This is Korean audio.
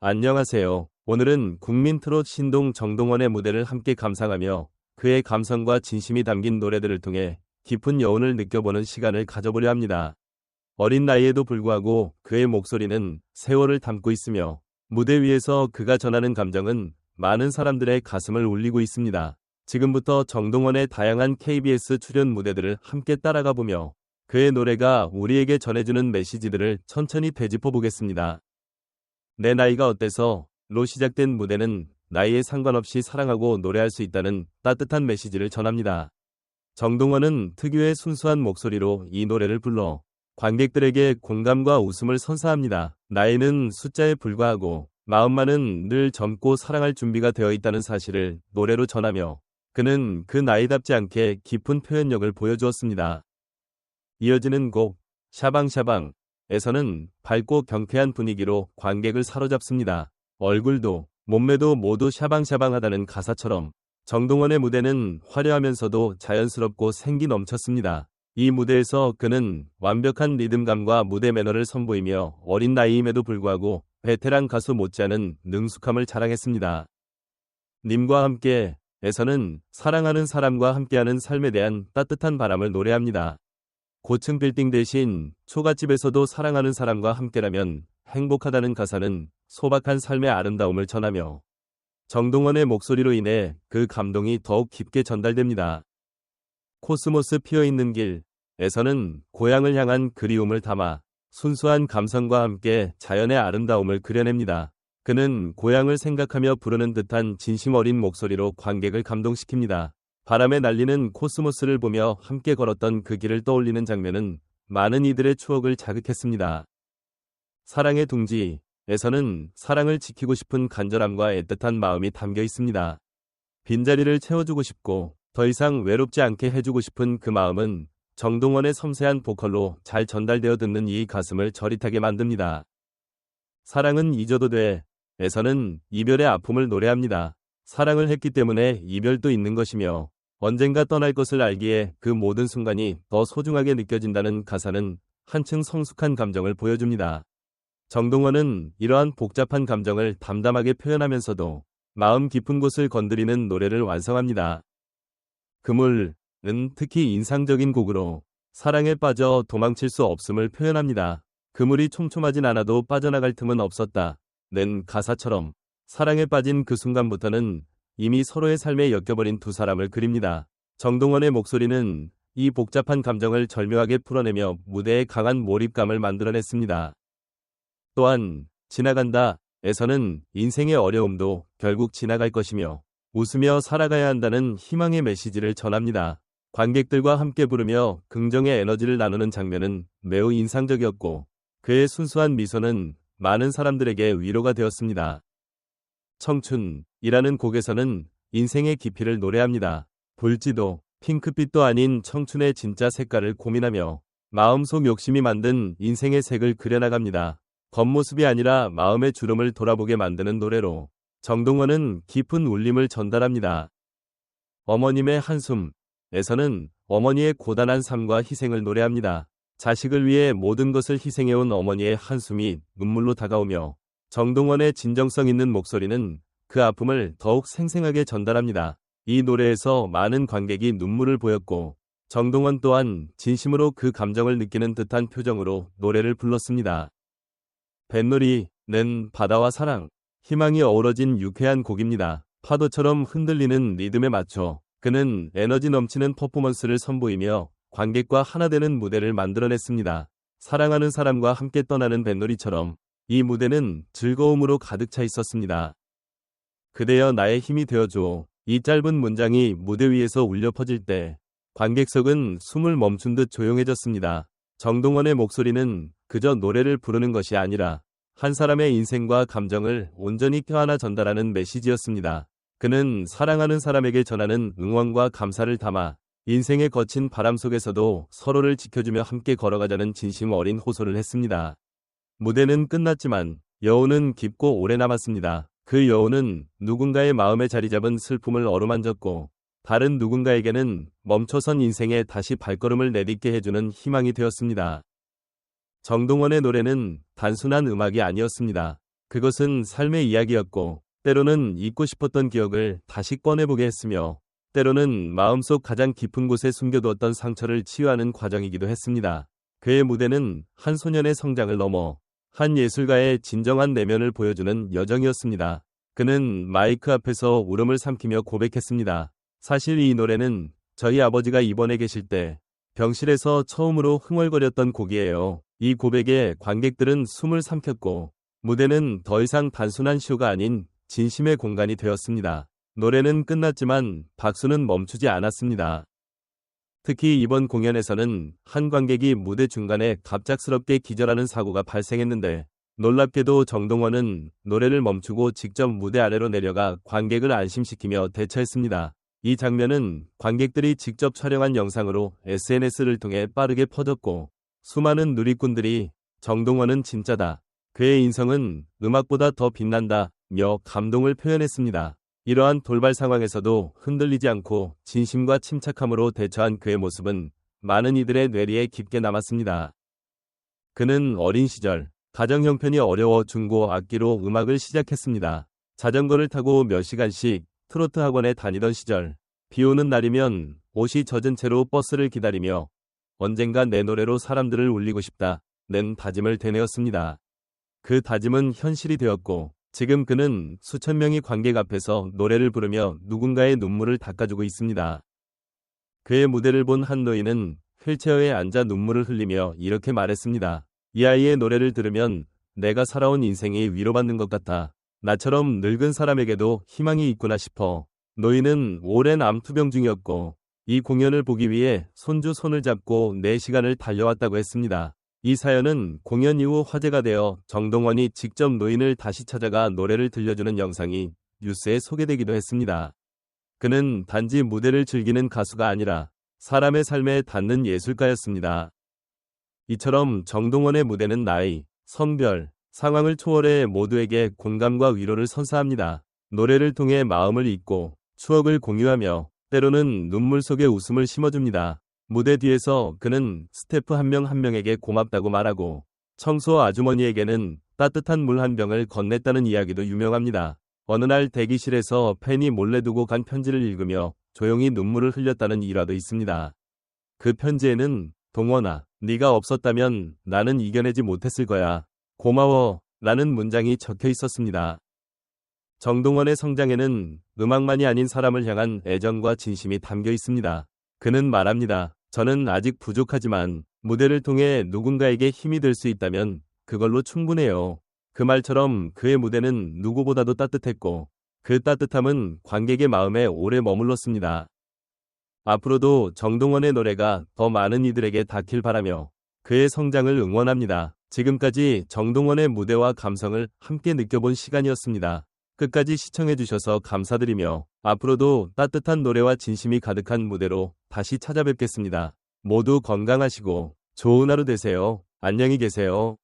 안녕하세요. 오늘은 국민 트롯 신동 정동원의 무대를 함께 감상하며 그의 감성과 진심이 담긴 노래들을 통해 깊은 여운을 느껴보는 시간을 가져보려 합니다. 어린 나이에도 불구하고 그의 목소리는 세월을 담고 있으며 무대 위에서 그가 전하는 감정은 많은 사람들의 가슴을 울리고 있습니다. 지금부터 정동원의 다양한 KBS 출연 무대들을 함께 따라가 보며 그의 노래가 우리에게 전해주는 메시지들을 천천히 되짚어 보겠습니다. 내 나이가 어때서 로 시작된 무대는 나이에 상관없이 사랑하고 노래할 수 있다는 따뜻한 메시지를 전합니다. 정동원은 특유의 순수한 목소리로 이 노래를 불러 관객들에게 공감과 웃음을 선사합니다. 나이는 숫자에 불과하고 마음만은 늘 젊고 사랑할 준비가 되어 있다는 사실을 노래로 전하며 그는 그 나이답지 않게 깊은 표현력을 보여주었습니다. 이어지는 곡 샤방샤방 에서는 밝고 경쾌한 분위기로 관객을 사로잡습니다. 얼굴도 몸매도 모두 샤방샤방하다는 가사처럼 정동원의 무대는 화려하면서도 자연스럽고 생기 넘쳤습니다. 이 무대에서 그는 완벽한 리듬감과 무대 매너를 선보이며 어린 나이임에도 불구하고 베테랑 가수 못지않은 능숙함을 자랑했습니다. 님과 함께 에서는 사랑하는 사람과 함께하는 삶에 대한 따뜻한 바람을 노래합니다. 고층 빌딩 대신 초가집에서도 사랑하는 사람과 함께라면 행복하다는 가사는 소박한 삶의 아름다움을 전하며 정동원의 목소리로 인해 그 감동이 더욱 깊게 전달됩니다. 코스모스 피어있는 길에서는 고향을 향한 그리움을 담아 순수한 감성과 함께 자연의 아름다움을 그려냅니다. 그는 고향을 생각하며 부르는 듯한 진심 어린 목소리로 관객을 감동시킵니다. 바람에 날리는 코스모스를 보며 함께 걸었던 그 길을 떠올리는 장면은 많은 이들의 추억을 자극했습니다. 사랑의 둥지에서는 사랑을 지키고 싶은 간절함과 애틋한 마음이 담겨 있습니다. 빈자리를 채워주고 싶고 더 이상 외롭지 않게 해주고 싶은 그 마음은 정동원의 섬세한 보컬로 잘 전달되어 듣는 이 가슴을 저릿하게 만듭니다. 사랑은 잊어도 돼. 에서는 이별의 아픔을 노래합니다. 사랑을 했기 때문에 이별도 있는 것이며 언젠가 떠날 것을 알기에 그 모든 순간이 더 소중하게 느껴진다는 가사는 한층 성숙한 감정을 보여줍니다. 정동원은 이러한 복잡한 감정을 담담하게 표현하면서도 마음 깊은 곳을 건드리는 노래를 완성합니다. 그물은 특히 인상적인 곡으로 사랑에 빠져 도망칠 수 없음을 표현합니다. 그물이 촘촘하진 않아도 빠져나갈 틈은 없었다. 는 가사처럼 사랑에 빠진 그 순간부터는 이미 서로의 삶에 엮여버린 두 사람을 그립니다. 정동원의 목소리는 이 복잡한 감정을 절묘하게 풀어내며 무대에 강한 몰입감을 만들어냈습니다. 또한 지나간다 에서는 인생의 어려움도 결국 지나갈 것이며 웃으며 살아가야 한다는 희망의 메시지를 전합니다. 관객들과 함께 부르며 긍정의 에너지를 나누는 장면은 매우 인상적이었고 그의 순수한 미소는 많은 사람들에게 위로가 되었습니다. 청춘이라는 곡에서는 인생의 깊이를 노래합니다. 볼지도 핑크빛도 아닌 청춘의 진짜 색깔을 고민하며 마음속 욕심이 만든 인생의 색을 그려나갑니다. 겉모습이 아니라 마음의 주름을 돌아보게 만드는 노래로 정동원은 깊은 울림을 전달합니다. 어머님의 한숨에서는 어머니의 고단한 삶과 희생을 노래합니다. 자식을 위해 모든 것을 희생해온 어머니의 한숨이 눈물로 다가오며 정동원의 진정성 있는 목소리는 그 아픔을 더욱 생생하게 전달합니다. 이 노래에서 많은 관객이 눈물을 보였고 정동원 또한 진심으로 그 감정을 느끼는 듯한 표정으로 노래를 불렀습니다. 뱃놀이는 바다와 사랑, 희망이 어우러진 유쾌한 곡입니다. 파도처럼 흔들리는 리듬에 맞춰 그는 에너지 넘치는 퍼포먼스를 선보이며 관객과 하나 되는 무대를 만들어냈습니다. 사랑하는 사람과 함께 떠나는 뱃놀이처럼 이 무대는 즐거움으로 가득 차 있었습니다. 그대여 나의 힘이 되어줘. 이 짧은 문장이 무대 위에서 울려 퍼질 때 관객석은 숨을 멈춘 듯 조용해졌습니다. 정동원의 목소리는 그저 노래를 부르는 것이 아니라 한 사람의 인생과 감정을 온전히 껴안아 전달하는 메시지였습니다. 그는 사랑하는 사람에게 전하는 응원과 감사를 담아 인생의 거친 바람 속에서도 서로를 지켜주며 함께 걸어가자는 진심 어린 호소를 했습니다. 무대는 끝났지만 여운은 깊고 오래 남았습니다. 그 여운은 누군가의 마음에 자리 잡은 슬픔을 어루만졌고 다른 누군가에게는 멈춰선 인생에 다시 발걸음을 내딛게 해주는 희망이 되었습니다. 정동원의 노래는 단순한 음악이 아니었습니다. 그것은 삶의 이야기였고, 때로는 잊고 싶었던 기억을 다시 꺼내보게 했으며, 때로는 마음속 가장 깊은 곳에 숨겨두었던 상처를 치유하는 과정이기도 했습니다. 그의 무대는 한 소년의 성장을 넘어 한 예술가의 진정한 내면을 보여주는 여정이었습니다. 그는 마이크 앞에서 울음을 삼키며 고백했습니다. 사실 이 노래는 저희 아버지가 입원해 계실 때 병실에서 처음으로 흥얼거렸던 곡이에요. 이 고백에 관객들은 숨을 삼켰고 무대는 더 이상 단순한 쇼가 아닌 진심의 공간이 되었습니다. 노래는 끝났지만 박수는 멈추지 않았습니다. 특히 이번 공연에서는 한 관객이 무대 중간에 갑작스럽게 기절하는 사고가 발생했는데 놀랍게도 정동원은 노래를 멈추고 직접 무대 아래로 내려가 관객을 안심시키며 대처했습니다. 이 장면은 관객들이 직접 촬영한 영상으로 SNS를 통해 빠르게 퍼졌고 수많은 누리꾼들이 정동원은 진짜다. 그의 인성은 음악보다 더 빛난다. 며 감동을 표현했습니다. 이러한 돌발 상황에서도 흔들리지 않고 진심과 침착함으로 대처한 그의 모습은 많은 이들의 뇌리에 깊게 남았습니다. 그는 어린 시절 가정 형편이 어려워 중고 악기로 음악을 시작했습니다. 자전거를 타고 몇 시간씩 트로트 학원에 다니던 시절 비 오는 날이면 옷이 젖은 채로 버스를 기다리며 언젠가 내 노래로 사람들을 울리고 싶다 는 다짐을 되뇌었습니다. 그 다짐은 현실이 되었고 지금 그는 수천 명의 관객 앞에서 노래를 부르며 누군가의 눈물을 닦아주고 있습니다. 그의 무대를 본 한 노인은 휠체어에 앉아 눈물을 흘리며 이렇게 말했습니다. 이 아이의 노래를 들으면 내가 살아온 인생이 위로받는 것 같아. 나처럼 늙은 사람에게도 희망이 있구나 싶어. 노인은 오랜 암투병 중이었고 이 공연을 보기 위해 손주 손을 잡고 4시간을 달려왔다고 했습니다. 이 사연은 공연 이후 화제가 되어 정동원이 직접 노인을 다시 찾아가 노래를 들려주는 영상이 뉴스에 소개되기도 했습니다. 그는 단지 무대를 즐기는 가수가 아니라 사람의 삶에 닿는 예술가였습니다. 이처럼 정동원의 무대는 나이, 성별, 상황을 초월해 모두에게 공감과 위로를 선사합니다. 노래를 통해 마음을 잊고 추억을 공유하며 때로는 눈물 속에 웃음을 심어줍니다. 무대 뒤에서 그는 스태프 한명한 명에게 고맙다고 말하고 청소 아주머니에게는 따뜻한 물 한 병을 건넸다는 이야기도 유명합니다. 어느 날 대기실에서 팬이 몰래 두고 간 편지를 읽으며 조용히 눈물을 흘렸다는 일화도 있습니다. 그 편지에는 동원아, 네가 없었다면 나는 이겨내지 못했을 거야. 고마워. 라는 문장이 적혀 있었습니다. 정동원의 성장에는 음악만이 아닌 사람을 향한 애정과 진심이 담겨 있습니다. 그는 말합니다. 저는 아직 부족하지만 무대를 통해 누군가에게 힘이 될 수 있다면 그걸로 충분해요. 그 말처럼 그의 무대는 누구보다도 따뜻했고 그 따뜻함은 관객의 마음에 오래 머물렀습니다. 앞으로도 정동원의 노래가 더 많은 이들에게 닿길 바라며 그의 성장을 응원합니다. 지금까지 정동원의 무대와 감성을 함께 느껴본 시간이었습니다. 끝까지 시청해주셔서 감사드리며 앞으로도 따뜻한 노래와 진심이 가득한 무대로 다시 찾아뵙겠습니다. 모두 건강하시고 좋은 하루 되세요. 안녕히 계세요.